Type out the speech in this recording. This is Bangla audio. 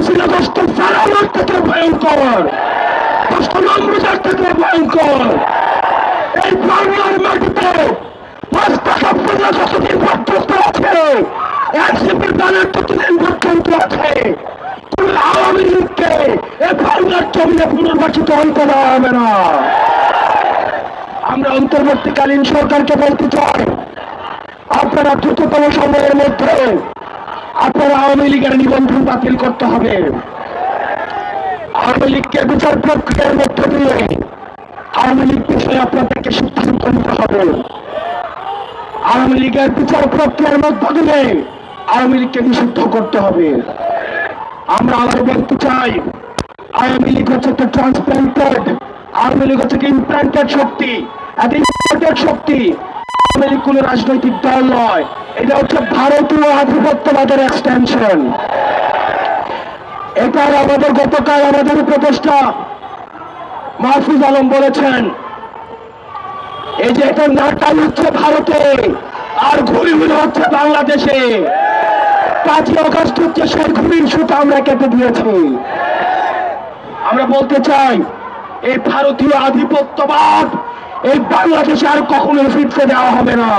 হাসিনা দোস্ত ফেরানোর থেকে ভয়ঙ্কর। দোস্ত, নমরুদের থেকে ভয়ঙ্কর। এই বাংলার মাটিতে পাঁচটা সম্পূর্ণ যতদিন পর্যন্ত আছে এনসিপির ব্যানার ততদিন পর্যন্ত আছে। আওয়ামী লীগকে এই বাংলার জমিনে পুনর্বাসিত হইতে দেওয়া হবে না। আমরা অন্তর্বর্তীকালীন সরকারকে বলতে চাই, আপনারা দ্রুততম সময়ের মধ্যে আপনারা আওয়ামী লীগের নিবন্ধন বাতিল করতে হবে। আওয়ামী লীগকে বিচার প্রক্রিয়ার মধ্য দিয়ে আওয়ামী লীগ বিষয়ে আপনাদেরকে সিদ্ধান্ত নিতে হবে। আওয়ামী লীগের বিচার প্রক্রিয়ার মধ্য দিয়ে আওয়ামী লীগকে নিষিদ্ধ করতে হবে। আমরা আবার বলতে চাই, আওয়ামী লীগ হচ্ছে একটা ট্রান্সপ্লান্টেড আওয়ামী লীগ হচ্ছে ইমপ্লান্টেড শক্তি। একটা ইমপ্লান্টেড শক্তি, আওয়ামী লীগ কোনো রাজনৈতিক দল নয়। এটা হচ্ছে ভারতীয় আধিপত্যবাদের এক্সটেনশন এটার আমাদের গতকাল আমাদের উপদেষ্টা মাহফুজ আলম বলেছেন। এই যে এটা নাটাই হচ্ছে ভারতে, আর ঘুরি হচ্ছে বাংলাদেশে। পাঁচই অগস্ট হচ্ছে সেই ঘুরির সুতা আমরা কেটে দিয়েছি। আমরা বলতে চাই, এই ভারতীয় আধিপত্যবাদ এই বাংলাদেশে আর কখনো ফিরতে দেওয়া হবে না।